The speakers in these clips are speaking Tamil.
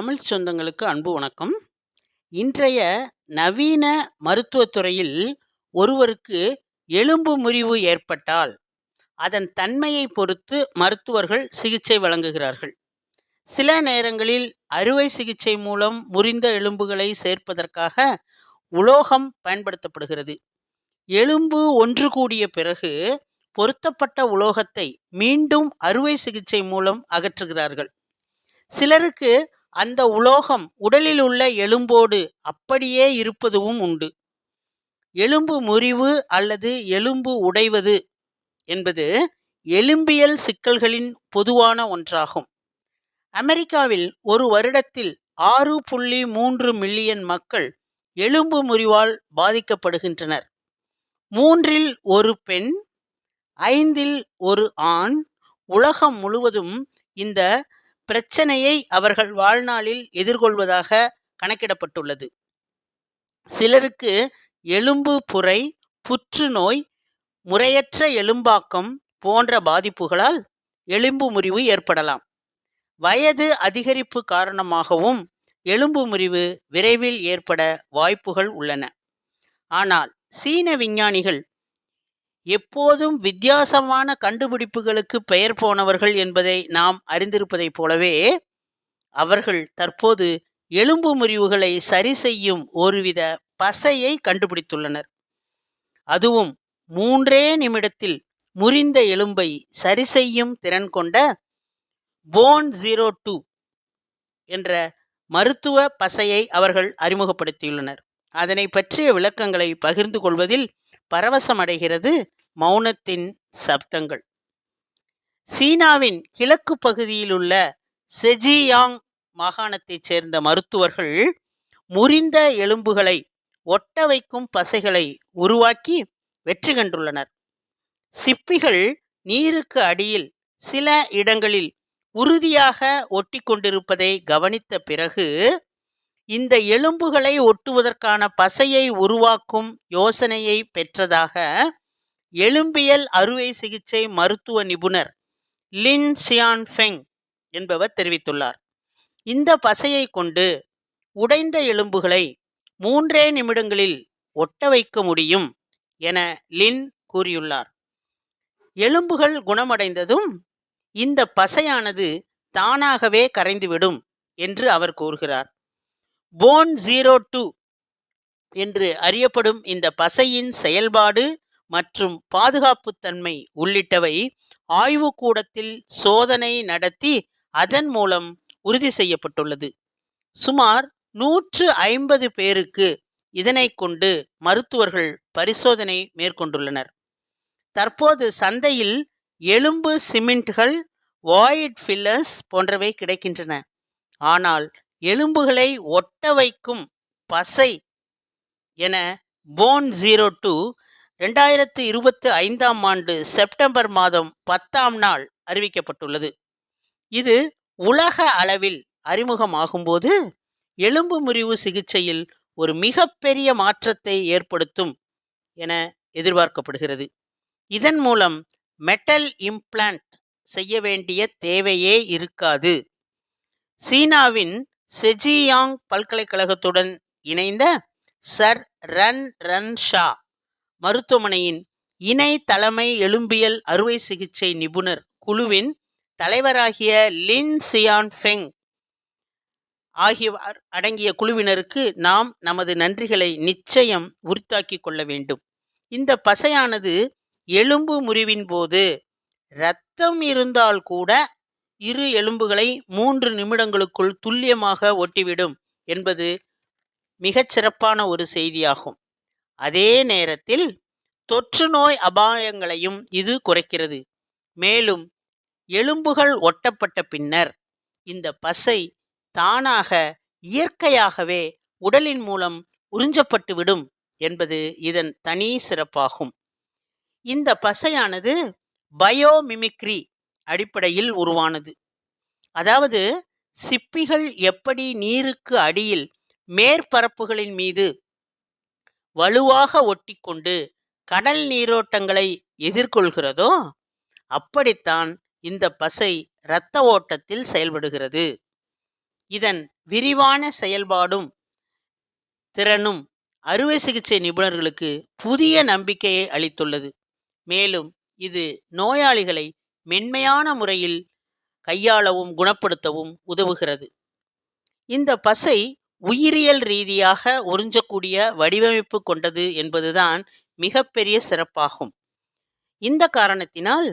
தமிழ் சொந்தங்களுக்கு அன்பு வணக்கம். இன்றைய நவீன மருத்துவத்துறையில் ஒருவருக்கு எலும்பு முறிவு ஏற்பட்டால் அதன் தன்மையை பொறுத்து மருத்துவர்கள் சிகிச்சை வழங்குகிறார்கள். சில நேரங்களில் அறுவை சிகிச்சை மூலம் முறிந்த எலும்புகளை சேர்ப்பதற்காக உலோகம் பயன்படுத்தப்படுகிறது. எலும்பு ஒன்று கூடிய பிறகு பொருத்தப்பட்ட உலோகத்தை மீண்டும் அறுவை சிகிச்சை மூலம் அகற்றுகிறார்கள். சிலருக்கு அந்த உலோகம் உடலில் உள்ள எலும்போடு அப்படியே இருப்பதும் உண்டு. எலும்பு முறிவு அல்லது எலும்பு உடைவது என்பது எலும்பியல் சிக்கல்களின் பொதுவான ஒன்றாகும். அமெரிக்காவில் ஒரு வருடத்தில் ஆறு புள்ளி மூன்று மில்லியன் மக்கள் எலும்பு முறிவால் பாதிக்கப்படுகின்றனர். மூன்றில் ஒரு பெண் ஐந்தில் ஒரு ஆண் உலகம் முழுவதும் இந்த பிரச்சனையை அவர்கள் வாழ்நாளில் எதிர்கொள்வதாக கணக்கிடப்பட்டுள்ளது. சிலருக்கு எலும்பு புரை புற்றுநோய் முறையற்ற எலும்பாக்கம் போன்ற பாதிப்புகளால் எலும்பு முறிவு ஏற்படலாம். வயது அதிகரிப்பு காரணமாகவும் எலும்பு முறிவு விரைவில் ஏற்பட வாய்ப்புகள் உள்ளன. ஆனால் சீன விஞ்ஞானிகள் எப்போதும் வித்தியாசமான கண்டுபிடிப்புகளுக்கு பெயர் போனவர்கள் என்பதை நாம் அறிந்திருப்பதைப் போலவே அவர்கள் தற்போது எலும்பு முறிவுகளை சரி செய்யும் ஒருவித பசையை கண்டுபிடித்துள்ளனர். அதுவும் மூன்றே நிமிடத்தில் முறிந்த எலும்பை சரி செய்யும் திறன் கொண்ட போன் ஜீரோ டூ என்ற மருத்துவ பசையை அவர்கள் அறிமுகப்படுத்தியுள்ளனர். அதனை பற்றிய விளக்கங்களை பகிர்ந்து கொள்வதில் பரவசமடைகிறது மௌனத்தின் சப்தங்கள். சீனாவின் கிழக்கு பகுதியில் உள்ள செஜியாங் மாகாணத்தைச் சேர்ந்த மருத்துவர்கள் முறிந்த எலும்புகளை ஒட்ட வைக்கும் பசைகளை உருவாக்கி வெற்றி கண்டுள்ளனர். சிப்பிகள் நீருக்கு அடியில் சில இடங்களில் உறுதியாக ஒட்டி கொண்டிருப்பதை கவனித்த பிறகு இந்த எலும்புகளை ஒட்டுவதற்கான பசையை உருவாக்கும் யோசனையை பெற்றதாக எலும்பியல் அறுவை சிகிச்சை மருத்துவ நிபுணர் லின் சியான் ஃபெங் என்பவர் தெரிவித்துள்ளார். இந்த பசையை கொண்டு உடைந்த எலும்புகளை மூன்றே நிமிடங்களில் ஒட்ட வைக்க முடியும் என லின் கூறியுள்ளார். எலும்புகள் குணமடைந்ததும் இந்த பசையானது தானாகவே கரைந்துவிடும் என்று அவர் கூறுகிறார். போன் ஜீரோ டூ என்று அறியப்படும் இந்த பசையின் செயல்பாடு மற்றும் பாதுகாப்புத்தன்மை உள்ளிட்டவை ஆய்வுக்கூடத்தில் சோதனை நடத்தி அதன் மூலம் உறுதி செய்யப்பட்டுள்ளது. சுமார் நூற்று ஐம்பது பேருக்கு இதனை கொண்டு மருத்துவர்கள் பரிசோதனை மேற்கொண்டுள்ளனர். தற்போது சந்தையில் எலும்பு சிமெண்ட்கள் வாய்ட் ஃபில்லர்ஸ் போன்றவை கிடைக்கின்றன. ஆனால் எலும்புகளை ஒட்ட வைக்கும் பசை என போன் ஜீரோ டூ ரெண்டாயிரத்து இருபத்தி ஐந்தாம் ஆண்டு செப்டம்பர் மாதம் பத்தாம் நாள் அறிவிக்கப்பட்டுள்ளது. இது உலக அளவில் அறிமுகமாகும்போது எலும்பு முறிவு சிகிச்சையில் ஒரு மிகப்பெரிய மாற்றத்தை ஏற்படுத்தும் என எதிர்பார்க்கப்படுகிறது. இதன் மூலம் மெட்டல் இம்ப்ளான்ட் செய்ய வேண்டிய தேவையே இருக்காது. சீனாவின் செஜியாங் பல்கலைக்கழகத்துடன் இணைந்த சர் ரன் ரன் ஷா மருத்துவமனையின் இணை தலைமை எலும்பியல் அறுவை சிகிச்சை நிபுணர் குழுவின் தலைவராகிய லின் சியான் ஃபெங் ஆகியவர் அடங்கிய குழுவினருக்கு நாம் நமது நன்றிகளை நிச்சயம் உரித்தாக்கி கொள்ள வேண்டும். இந்த பசையானது எலும்பு முறிவின் போது இரத்தம் இருந்தால் கூட இரு எலும்புகளை மூன்று நிமிடங்களுக்குள் துல்லியமாக ஒட்டிவிடும் என்பது மிகச் சிறப்பான ஒரு செய்தியாகும். அதே நேரத்தில் தொற்று நோய் அபாயங்களையும் இது குறைக்கிறது. மேலும் எலும்புகள் ஒட்டப்பட்ட பின்னர் இந்த பசை தானாக இயற்கையாகவே உடலின் மூலம் உறிஞ்சப்பட்டுவிடும் என்பது இதன் தனி சிறப்பாகும். இந்த பசையானது பயோமிமிக்ரி அடிப்படையில் உருவானது. அதாவது சிப்பிகள் எப்படி நீருக்கு அடியில் மேற்பரப்புகளின் மீது வலுவாக ஒட்டிக்கொண்டு கடல் நீரோட்டங்களை எதிர்கொள்கிறதோ அப்படித்தான் இந்த பசை இரத்த ஓட்டத்தில் செயல்படுகிறது. இதன் விரிவான செயல்பாடும் திறனும் அறுவை சிகிச்சை நிபுணர்களுக்கு புதிய நம்பிக்கையை அளித்துள்ளது. மேலும் இது நோயாளிகளை மென்மையான முறையில் கையாளவும் குணப்படுத்தவும் உதவுகிறது. இந்த பசை உயிரியல் ரீதியாக உறிஞ்சக்கூடிய வடிவமைப்பு கொண்டது என்பதுதான் மிகப்பெரிய சிறப்பாகும். இந்த காரணத்தினால்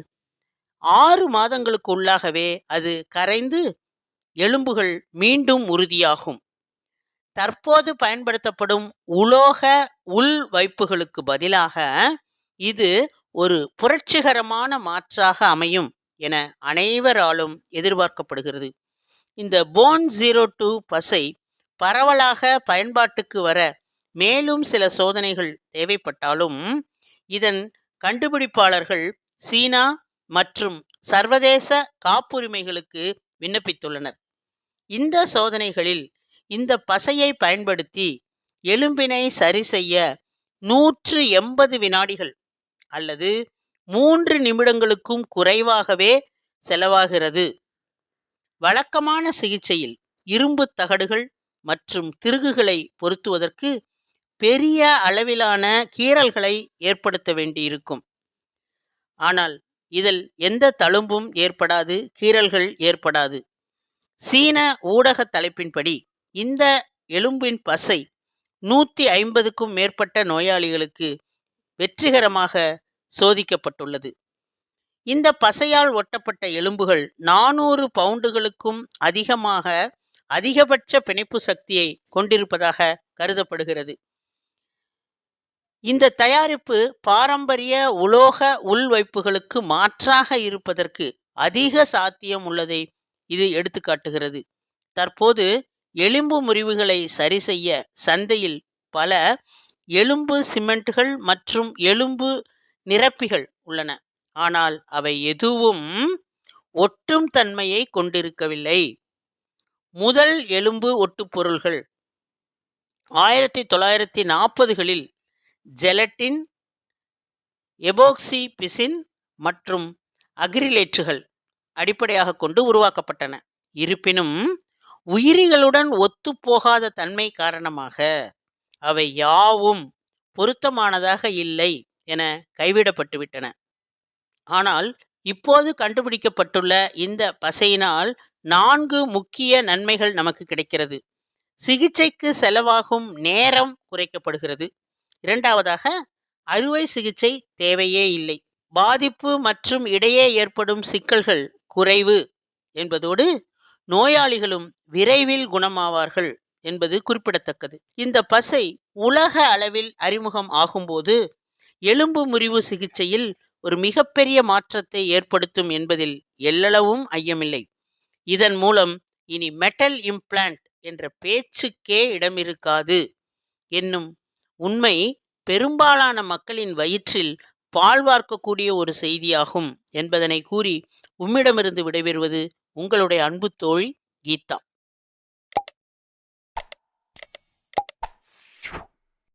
ஆறு மாதங்களுக்கு உள்ளாகவே அது கரைந்து எலும்புகள் மீண்டும் உறுதியாகும். தற்போது பயன்படுத்தப்படும் உலோக உள் வைப்புகளுக்கு பதிலாக இது ஒரு புரட்சிகரமான மாற்றாக அமையும் என அனைவராலும் எதிர்பார்க்கப்படுகிறது. இந்த போன் ஜீரோ டூ பசை பரவலாக பயன்பாட்டுக்கு வர மேலும் சில சோதனைகள் தேவைப்பட்டாலும் இதன் கண்டுபிடிப்பாளர்கள் சீனா மற்றும் சர்வதேச காப்புரிமைகளுக்கு விண்ணப்பித்துள்ளனர். இந்த சோதனைகளில் இந்த பசையை பயன்படுத்தி எலும்பினை சரி செய்ய நூற்று எண்பது வினாடிகள் அல்லது மூன்று நிமிடங்களுக்கும் குறைவாகவே செலவாகிறது. வழக்கமான சிகிச்சையில் இரும்பு தகடுகள் மற்றும் திருகுகளை பொருத்துவதற்கு பெரிய அளவிலான கீறல்களை ஏற்படுத்த வேண்டியிருக்கும். ஆனால் இதில் எந்த தழும்பும் ஏற்படாது கீறல்கள் ஏற்படாது. சீன ஊடக தலைப்பின்படி இந்த எலும்பின் பசை நூற்றி ஐம்பதுக்கும் மேற்பட்ட நோயாளிகளுக்கு வெற்றிகரமாக சோதிக்கப்பட்டுள்ளது. இந்த பசையால் ஒட்டப்பட்ட எலும்புகள் நானூறு பவுண்டுகளுக்கும் அதிகமாக அதிகபட்ச பிணைப்பு சக்தியை கொண்டிருப்பதாக கருதப்படுகிறது. இந்த தயாரிப்பு பாரம்பரிய உலோக உள்வைப்புகளுக்கு மாற்றாக இருப்பதற்கு அதிக சாத்தியம் உள்ளதை இது எடுத்துக்காட்டுகிறது. தற்போது எலும்பு முறிவுகளை சரி செய்ய சந்தையில் பல எலும்பு சிமெண்ட்கள் மற்றும் எலும்பு நிரப்பிகள் உள்ளன. ஆனால் அவை எதுவும் ஒட்டும் தன்மையை கொண்டிருக்கவில்லை. முதல் எலும்பு ஒட்டுப்பொருள்கள் ஆயிரத்தி தொள்ளாயிரத்தி நாற்பதுகளில் ஜெலட்டின் எபோக்சி பிசின் மற்றும் அக்ரிலேட்டுகள் அடிப்படையாக கொண்டு உருவாக்கப்பட்டன. இருப்பினும் உயிரிகளுடன் ஒத்துப்போகாத தன்மை காரணமாக அவை யாவும் பொருத்தமானதாக இல்லை என கைவிடப்பட்டுவிட்டன. ஆனால் இப்போது கண்டுபிடிக்கப்பட்டுள்ள இந்த பசையினால் நான்கு முக்கிய நன்மைகள் நமக்கு கிடைக்கிறது. சிகிச்சைக்கு செலவாகும் நேரம் குறைக்கப்படுகிறது. இரண்டாவதாக அறுவை சிகிச்சை தேவையே இல்லை. பாதிப்பு மற்றும் இடையே ஏற்படும் சிக்கல்கள் குறைவு என்பதோடு நோயாளிகளும் விரைவில் குணமாவார்கள் என்பது குறிப்பிடத்தக்கது. இந்த பசை உலக அளவில் அறிமுகம் ஆகும்போது எலும்பு முறிவு சிகிச்சையில் ஒரு மிகப்பெரிய மாற்றத்தை ஏற்படுத்தும் என்பதில் எல்லளவும் ஐயமில்லை. இதன் மூலம் இனி மெட்டல் இம்ப்ளான்ட் என்ற பேச்சுக்கே இடமிருக்காது. என்னும் உண்மை பெரும்பாலான மக்களின் வயிற்றில் பால் வார்க்கக்கூடிய ஒரு செய்தியாகும் என்பதனை கூறி உம்மிடமிருந்து விடைபெறுவது உங்களுடைய அன்பு தோழி கீதா.